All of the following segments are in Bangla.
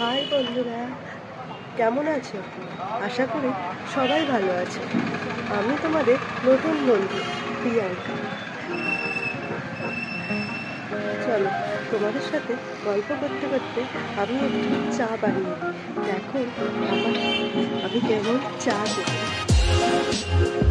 হাই বন্ধুরা, কেমন আছো? আশা করি সবাই ভালো আছে। আমি তোমাদের নতুন বন্ধু, প্রিয়াঙ্কা। চলো, তোমাদের সাথে গল্প করতে করতে আমি একটু চা বানিয়ে দিই। দেখো, আমার আমি কেমন চা দেবো।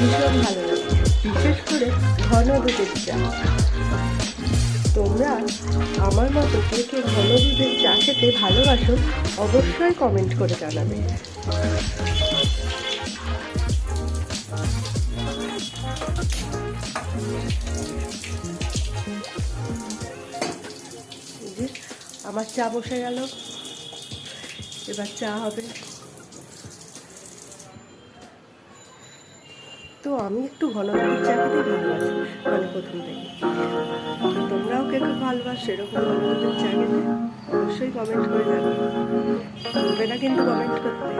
ভীষণ ভালো লাগে বিশেষ করে ঘন দুধের চা। তোমরা আমার মতো কে কে ঘন দুধের চা খেতে ভালোবাসো অবশ্যই কমেন্ট করে জানাবে। আমার চা বসে গেল। এবার চা হবে। তো আমি একটু ঘন ঘন চা ভালোবাসি মানে প্রথম থেকে। তোমরাও কে কে ভালোবাসো, এরকম ঘন খেতে অবশ্যই কমেন্ট করে জানাবে ভুলবে না কিন্তু কমেন্ট করতে।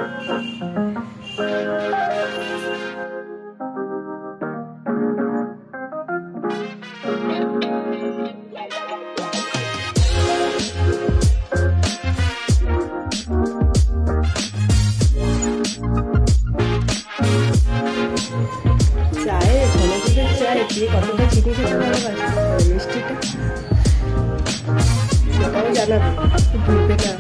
কতটা খেতে ভালোবাসি মিষ্টিটা। সেটাও জানাবে। ভুলবে না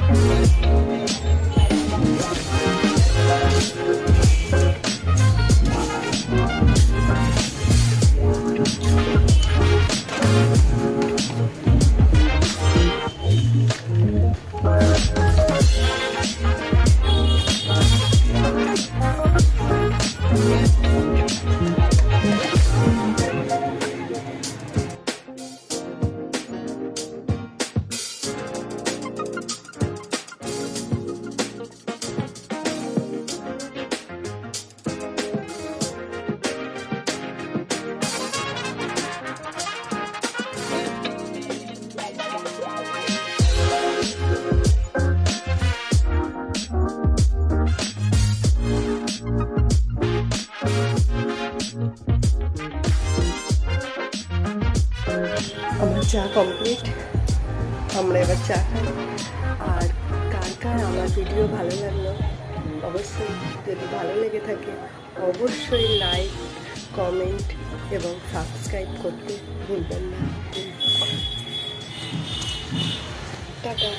চা কমপ্লিট আমরা এবার চা আর কার কার আমার ভিডিও ভালো লাগল, অবশ্যই যদি ভালো লেগে থাকে, অবশ্যই লাইক কমেন্ট এবং সাবস্ক্রাইব করতে ভুলবেন না। টাটা।